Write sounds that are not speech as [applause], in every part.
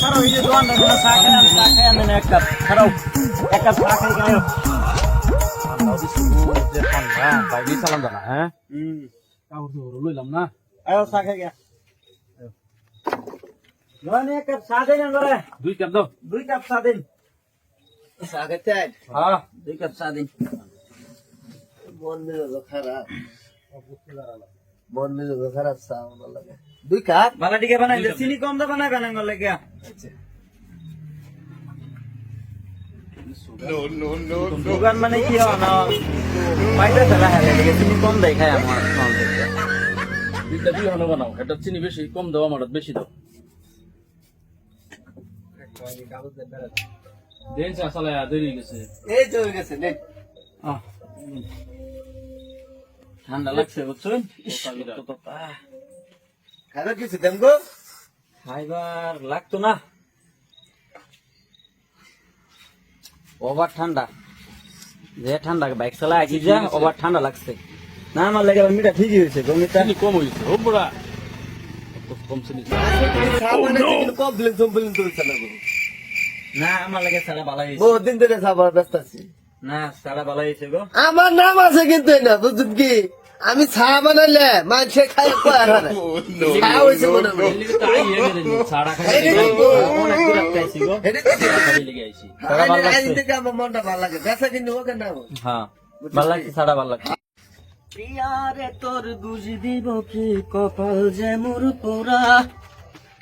ছাড়াও এই যে দোকানটা চা খাই চা খাই আনেন এক কাপ ছাড়াও এক কাপ চা খাই খাই। বাইরে চালান জানা হ্যাঁ হুম কাপড় চোপড় লইলাম না আয়ো চা খাই গিয়া জোয়ানি এক কাপ চা দিন করে দুই কাপ দাও। দুই কাপ চা দিন চা হ্যাঁ। দুই কাপ চা দিন মন খারাপ। মন খারাপ চা আমার লাগে। দুই কাপ? বালা টিকে বানাই দে চিনি কম দে বানাই বানাই গলে গিয়া। দোকান মানে কি হয় না? পাইতে চলা হেলে লেগে চিনি কম দেয় খাই আমার দুইটা দুই হানো বানাও এটা চিনি বেশি কম দাও আমার বেশি দাও। দেন চা চালাই দেরি গেছে। এই তো গেছে নে ঠান্ডা লাগছে বুঝছেন? খাবার কিছু দেম গো? খাইবার লাগতো না। ওভার ঠান্ডা যে ঠান্ডা বাইক চালা আছি যা ওভার ঠান্ডা লাগছে। না আমার লেগে মিটা ঠিকই হয়েছে গমিটা কম হয়েছে ও বুড়া না আমার লেগে সারা ভালো হয়েছে বহুত দিন ধরে চা ব্যস্ত আছি। না সারা ভালো হয়েছে গো। আমার নাম আছে কিন্তু না বুঝুন কি? আমি চা বানাইলে মানুষে খাই [laughs] মনটা ভালো লাগে। কিন্তু ওকে না ভালো লাগছে সারা ভালো লাগছে। তোর দিব কি কপাল যে মোর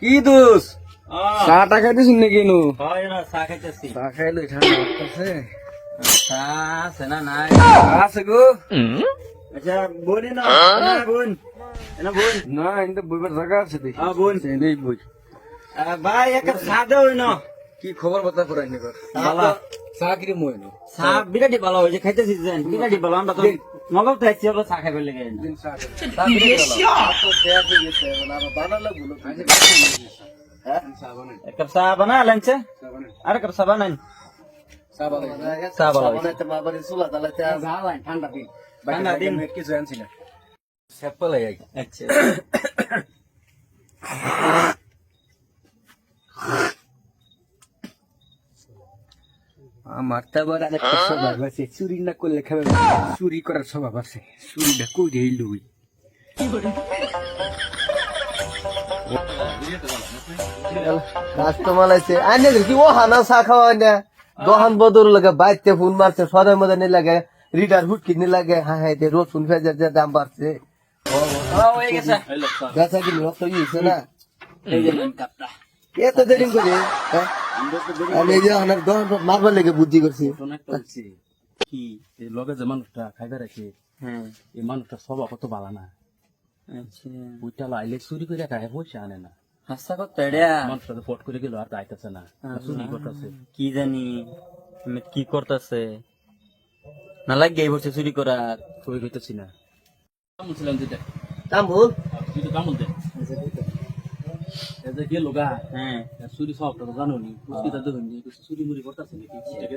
কি দোষ? নাকি নু? চা খাইতেছি। চা খাইলে ঠান্ডা চা না নাই? আছে গো। আচ্ছা বোন না না বোন। না বোন। না কিন্তু বইবার জায়গা আছে দেখি। হ্যাঁ বোন। নেই বই। ভাই এক কাপ চা দাও না কি খবর কথা করাই নি ভালো চা কিরে মই নো চা বিরাটি ভালো হয়েছে খাইতেছি যেন। বিরাটি ভালো আমরা তো নগল তো আইছি হলো চা খাইবে লেগে। চা কিরে তো দেয়া হয়ে? মানে হ্যাঁ এক কাপ চা বানা লাইনছে আর কাপ চা বানাইন চা বানাই। চা বানাই। বানাইতে ঠান্ডা দিন। দিন। কিছু আনছি না। সেপলাই আই আচ্ছা। আমার তো আবার আরেকটা স্বভাব আছে। চুরি না করলে খাবে না। চুরি করার স্বভাব আছে। চুরিটা করে লুই কাস্টমার আছে। আইনে কি ও হানা চা খাওয়া না। বদল লাগে বাইতে ফোন মারছে সদাই মধ্যে নি লাগে। রিডার হুটকি নি লাগে হ্যাঁ হ্যাঁ যে রসুন ফেজার যে দাম বাড়ছে। হয়ে গেছে। বেচা কিনি অত ইয়েছে না? এত দেরি করে হ্যাঁ? আমি এই যে আমার মারবার লেগে বুদ্ধি করছি। কি এই লগে যে মানুষটা খাইবে রাখে হ্যাঁ। এই মানুষটা স্বভাব কত ভালো না। আচ্ছা। ওইটা লাইলে চুরি করে খায় পয়সা আনে না। হাসা করতে মানুষটা তো ফট করে গেল আর যাইতেছে না। চুরি করতেছে। কি জানি কি করতেছে? না লাগে এই বছর চুরি করার চুরি করতেছি না কামুল ছিলাম যেটা তামুল তুই তো এই যে গেল গা হ্যাঁ। চুরি সবটা তো জানো নি পুষ্টিটা দেখুন নি চুরি মুড়ি করতেছে নাকি? এটাকে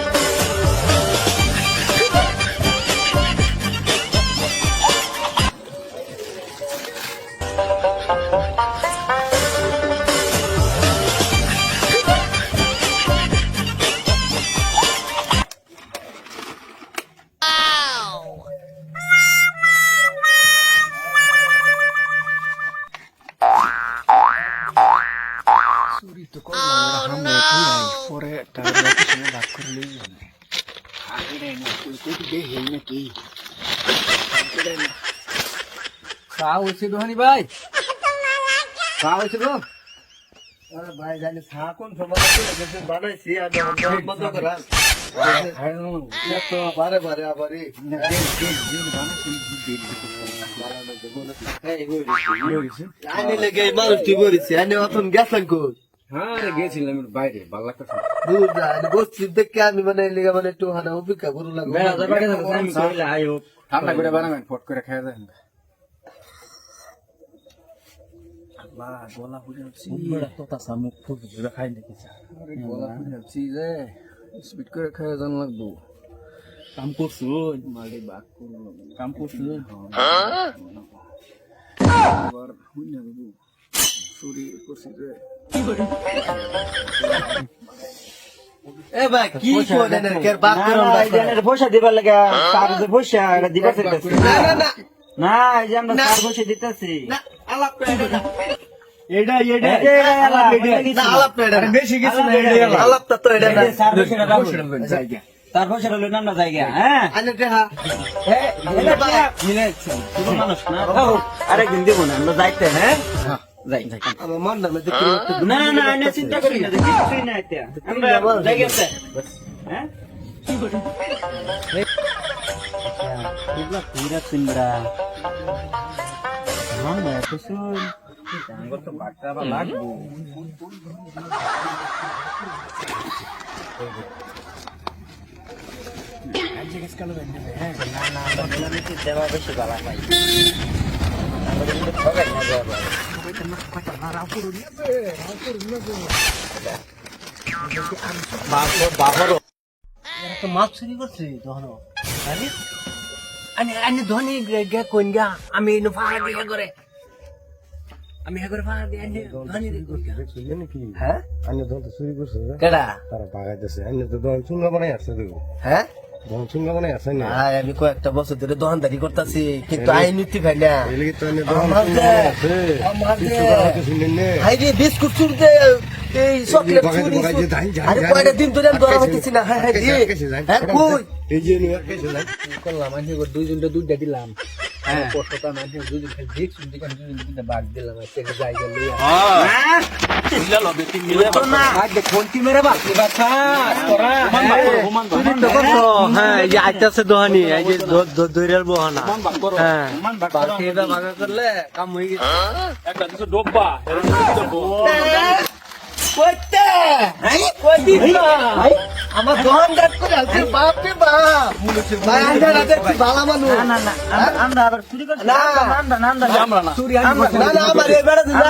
দেখুন লুটে হালতাছে চা হয়েছে দোহানি ভাই চা হয়েছে গো আরে ভাই জানি চা কোন সময় আছে বানাইছি আর দোকান বন্ধ করা তো বারে বারে আবার এই আইনে লেগে এই মানুষটি বলেছি আইনে অতন গেছেন কোচ হ্যাঁ গেছিলাম বাইরে ভালো লাগতেছে না। বসছি দেখে আমি মানে এই মানে একটু হানা অপেক্ষা করু লাগবো বেড়া যাবে আমি ঠান্ডা করে বানাবেন ফট করে খেয়ে দেন। আল্লাহ গলা ফুটে উঠছি তোতা সামুক ফুট খাই নাকি গলা ফুটে যাচ্ছি যে স্পিড করে খেয়ে জান লাগবো। কাম করছ? মালি বাক করল। কাম করছ? আবার হুই না বাবু চুরি করছি যে। এ ভাই কি করেন এর কের করুন না, এই পয়সা দিবার লাগে তার যে পয়সা এটা দিবার চাইতেছি। না না না। না এই যে আমরা তার পয়সা দিতেছি। না আলাপ এটা এটা এটা এই যে এটা আলাপ, না কিছু না। আলাপ করে এটা বেশি কিছু না এটা এটা তো এটা না। তার পয়সাটা রাখুন। জায়গা। তার পয়সাটা লইন আমরা জায়গা হ্যাঁ? আনে এ, মানুষ না। আরেকদিন দিব না আমরা যাইতে হ্যাঁ। যাই। যাই আমার না মধ্যে কি একটা না না আমি চিন্তা করি না কিছুই না এটা আমরা হ্যাঁ এগুলা পুরা সিমরা হ্যাঁ? না তো শুন আঙ্গুর তো বাটটা আবার লাগবো না না আমরা দেওয়া বেশি ভালো পাই মাছ চুরি করছে আরে আনি আনি ধনী গে কোন গা? আমি ফাড়া দিয়ে করে। আমি হে করে ফাড়া দিয়ে আনি ধনী হ্যাঁ? আন্য দল তো চুরি করছে কেডা? তারা বাগাইতেছে আন্য তো দল চুঙ্গা বানাই আসছে তো হ্যাঁ? দল চুঙ্গা বানাই আসছে না? হ্যাঁ আমি কয়েকটা বছর ধরে দোকানদারি করতেছি কিন্তু আইন নীতি ভাই না। বিস্কুট চুরতে এই চকলেট চুরি আরে কয়টা দিন ধরে আমি ধরা হইতেছি না? হ্যাঁ হ্যাঁ আটকাইছে, রে আটকাইছে, যাই। হ্যাঁ কই এই যে নিয়ে আটকাইছে, যাই। করলাম আমি দুইজনটা দুইটা দিলাম। হ্যাঁ। মানে দুইজন খালি দেখছি দেখে আমি দুইজন দুইটা দিলাম আর জায়গা লইয়া বুঝলা লবে তিন দিলে কোনটি মেরে বাকি বাচ্চা তোরা এই যে আইতাছে দোহানি এই যে দৈরাল বহানা বাকি এটা ভাগা করলে কাম হয়ে। গেছে একটা কিছু ডোবা কইতে কইতি আমার দোকান ডাক করে আছে বাপ রে বাপ ভাই আন্ডা রাতে ভালো মানুষ না না না আমরা- আমরা আবার চুরি করছি না। আমরা না আমরা আমরা না চুরি আমি না না আমার এবারে দিন না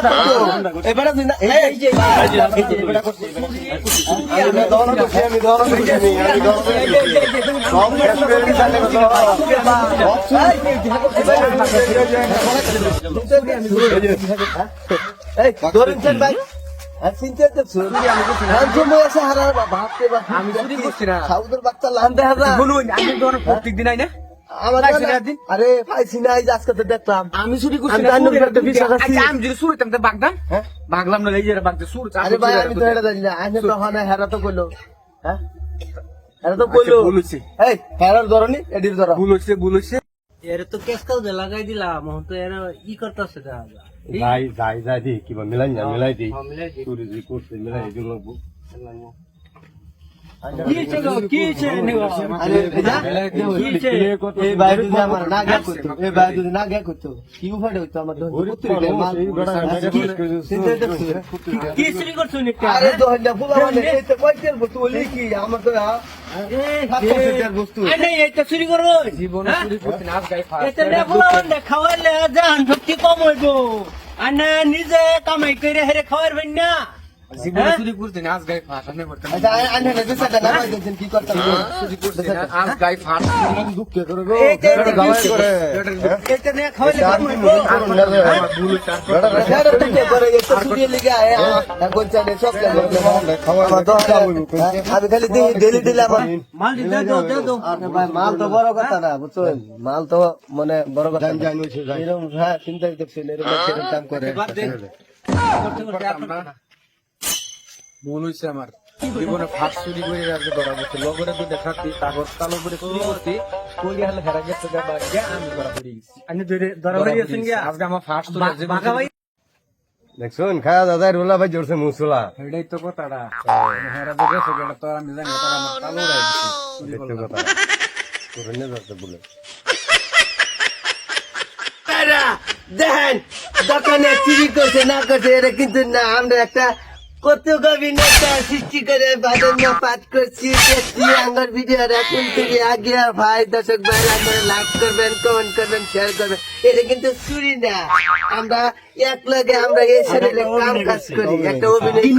এবারে দিন না এই যে এই যে এই যে আমি দল করছি, আমি দল করছি, আমি আমি দল সব শেষ করে দিছে, আমি দল। এই ধরেন ভাই চিন্তা করছ? আর তুমি এসে হারা ভাবতে বা আমি চুরি করছি না। সাউদের বাচ্চা লান্দে হারা বলুন আমি তো প্রত্যেক দিন আই না? আমার পাইছি না- না একদিন? আরে পাইছি না এই আজকে তো দেখলাম। আমি চুরি করছি না জানি না, চুরির একটা বিশ্বাস আছে। আমি যদি চুরি করতাম বাগদাম? হ্যাঁ? বাগলাম না এই যে বাগদে চুর আরে ভাই আমি তো এটা জানি না। আইনে তো হেরা তো কইলো। হ্যাঁ? হেরা তো কইলো। এই হেরার ধরনি এডির ধরো। ভুল হচ্ছে ভুল হচ্ছে এর তো কেস কাউ লাগাই দিলাম তো এরা ই করতেছে দেখা যায়। যাই যাই যাই দি কিবা মিলাই না মিলাই দি তোর যে করছে মিলাই দিন লাগবো খাওয়াইলে জান শক্তি কম হইব আনে নিজে কামাই করে হেরে খাওয়ার না জীবন চুরি করছি না আজ গাই ফা সামনে করতাম আচ্ছা আনে না বিচারটা না পাইছেন কি করতাম চুরি করছি আজ গাই ফা দুঃখ করে গো এটা নিয়ে আমি খালি ডেলি ডেলি আমার মাল দিতে দাও দাও দাও আরে ভাই মাল তো বড় কথা না বুঝছেন মাল তো মানে বড় কথা এরকম হ্যাঁ চিন্তা এরকম কাম করে ভুল হয়েছে আমার। জীবনে ফার্স্ট চুরি করে আজকে ধরা পড়ছে। লগরে দুটো খাতি কাগজ কালো করে চুরি করছি। কলি হালে হেরা গেছে বা গিয়া আমি ধরা পড়ে গেছি। আমি ধরে ধরা হয়ে গেছেন গিয়া? আজকে আমার ফার্স্ট বাঘা ভাই দেখছুন খায়া দাদা রোলা ভাই জোরছে মুসলা। এটাই তো কথাটা। হেরা তো গেছে গেটা তো আমি জানি তারা আমার কালো উড়াই দিছে। চুরি কথা। করে নে যাচ্ছে বলে। তারা দেখেন দোকানে চুরি করছে না করছে এটা কিন্তু না আমরা একটা কত অভিনেতা সৃষ্টি করে বাদন্য পাঠ করছি দেখছি আমার ভিডিও এখন থেকে আগে ভাই দর্শক ভাই আপনারা লাইক করবেন কমেন্ট করবেন শেয়ার করবেন। এটা কিন্তু চুরি না। আমরা এক লগে আমরা এই শরীরে কাম কাজ করি একটা অভিনয়।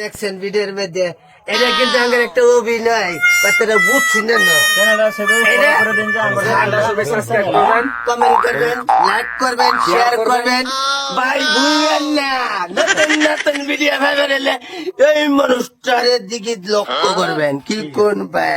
দেখছেন ভিডিওর মধ্যে। এটা কিন্তু আমার একটা অভিনয়। বাচ্চারা বুঝছি না? কমেন্ট করবেন লাইক করবেন শেয়ার করবেন। ভাই ভুলবেন না। নতুন নতুন ভিডিও ভাইবেন এই মানুষটার দিকে লক্ষ্য করবেন। কি কোন ভাই